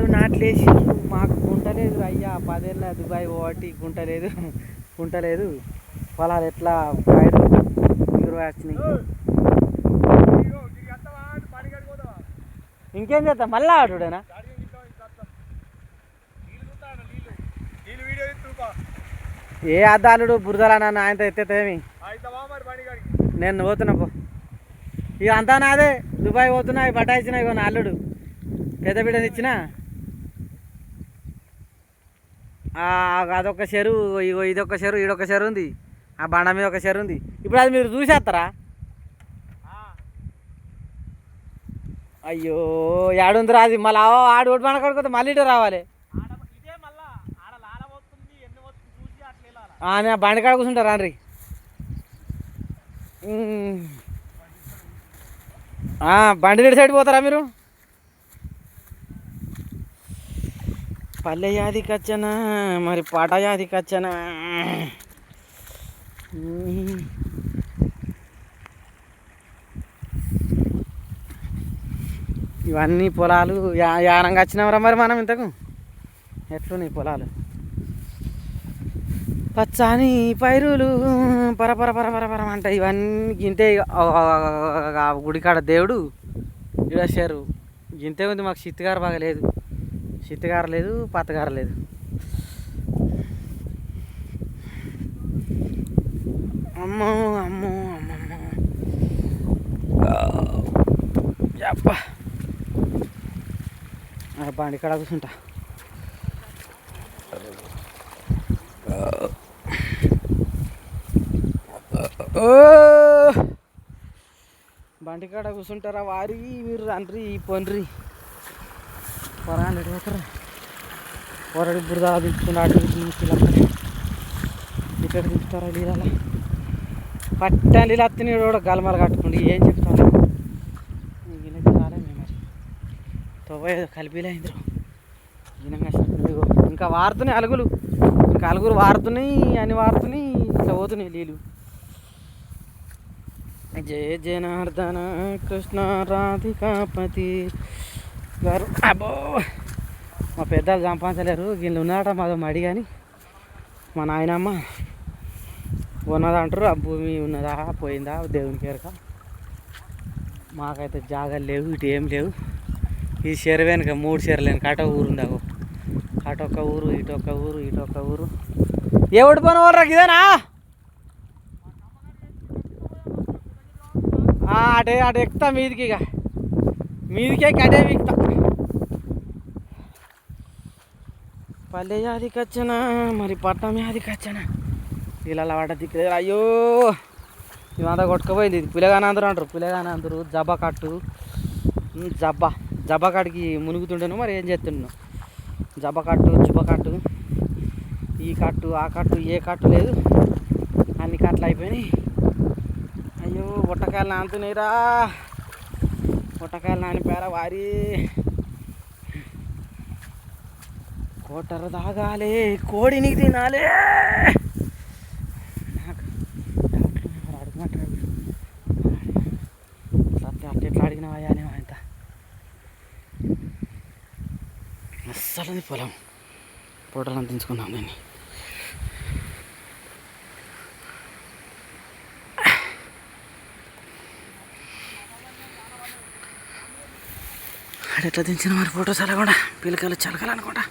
పొలాలు నాట్లేసి మాకు గుంటలేదు అయ్యా. పదేళ్ళ దుబాయ్ పోవట్టి గుంటలేదు గుంటలేదు పొలాలు ఎట్లా పైరు ఎగురు వచ్చినాయి. ఇంకేం చేద్దాం? మళ్ళా ఆడుడేనా? ఏ అద్దాలుడు బురదలా నాన్న ఆయనతో ఎత్తేమి నేను పోతున్నా పో. ఇక అంతా నాదే. దుబాయ్ పోతున్నా ఇవి బటాయించిన ఇగో నా అల్లుడు. పెద్ద బిడ్డని అదొక చెరువు ఇగో ఇదొక చెరువు ఈడొక చెరువు ఉంది. ఆ బండ మీద ఒక చెరువు ఉంది. ఇప్పుడు అది మీరు చూసేస్తారా? అయ్యో ఏడుందిరా అది. మళ్ళీ ఆడు ఒకటి బండ కడుకోతే మళ్ళీ ఇటు రావాలి. ఆ, బండి కాడ కూర్చుంటా రాన్రి బండి రెడీ సైడ్ పోతారా మీరు? పల్లె యాదికి వచ్చనా మరి పాట యాదికి వచ్చనా ఇవన్నీ పొలాలు యా యానంగా వచ్చినామరా మరి మనం ఇంతకు? ఎట్లున్నాయి పొలాలు? పచ్చని పైరులు పరపర పరపర పరం అంట ఇవన్నీ గింతే ఆ, గుడికాడ దేవుడు ఇడసారు గింతే ఉంది మాకు చిత్తుగారు బాగా లేదు చిత్తగార లేదు పత్తగారు లేదు అమ్మో అమ్మో అమ్మమ్మ అబ్బా బండి కూర్చుంటా ఓ. బండి కాడ కూర్చుంటారా వారి మీరు రండ్రి పొండ్రి. పొరాలు ఎటు పోతారా పొరడి బురద దించుకుని అటు దించుకుని ఇక్కడ దించుతారా నీళ్ళ పట్టా నీళ్ళు అత్తిని కూడా గలమలు కట్టుకుండి. ఏం చెప్తాను? గిన్నెకి రాలే మేము మరి. తొవ్వ ఏదో కలిపిలే ఇంద్రు గినంగా ఇంకా వారుతున్నాయి అలుగులు. ఇంకా అలుగులు వారుతున్నాయి అని వారుతున్నాయి ఇట్లా పోతున్నాయి నీళ్ళు జయ జనార్దన కృష్ణ రాధికాపతి గారు. అబ్బో మా పెద్దలు సంపాదించలేరు. వీళ్ళు ఉన్నారట మాదో మడి కానీ మా నాయనమ్మ ఉన్నదంటారు ఆ భూమి ఉన్నదా పోయిందా దేవుని కేరక మాకైతే జాగాలు లేవు ఇటు ఏం లేవు. ఈ చెరు వెనుక మూడు చెరులేను కట ఊరు ఉంది అటొక్క ఊరు ఇటొక్క ఊరు ఇటొక్క ఊరు. ఎవడు పని వాళ్ళరా ఇదేనా అటే అటు ఎక్కుతా మీదికి ఇక మీదికే కడే వీక్తా. పల్లె యాదికి వచ్చానా మరి పట్నం యాదికి వచ్చానా. ఇలా వాడ దిక్కు అయ్యో! ఇవంతా కొట్టుకుపోయింది. ఇది పిల్లగానే అందరూ అంటారు. పిల్లగానందరు అందరూ జబ్బా కట్టు. జబ్బ జబ్బా. జబ్బా కాడికి మునుగుతుండేను మరి ఏం చేస్తుండను జబ్బా కట్టు జుబ్బ కట్టు. ఈ కట్టు ఆ కట్టు ఏ కట్టు లేదు. అన్ని కట్లు అయిపోయినాయి. అయ్యో బుట్టకాయలు నానుతున్నాయిరా. బుట్టకాయలు నానిపోయారా వారి? కోటర తాగాలి కోడిని తినాలి. నాకు డౌట్లు ఎట్లా అడిగినా అయ్యానేమో ఇంత అస్సలు పొలం. ఫోటోలు అందించుకున్నాం దీన్ని ఆడ ఎట్లా దించిన మరి ఫొటోస్ అలా కూడా పిల్లకాయలు చలకాలనుకుంటా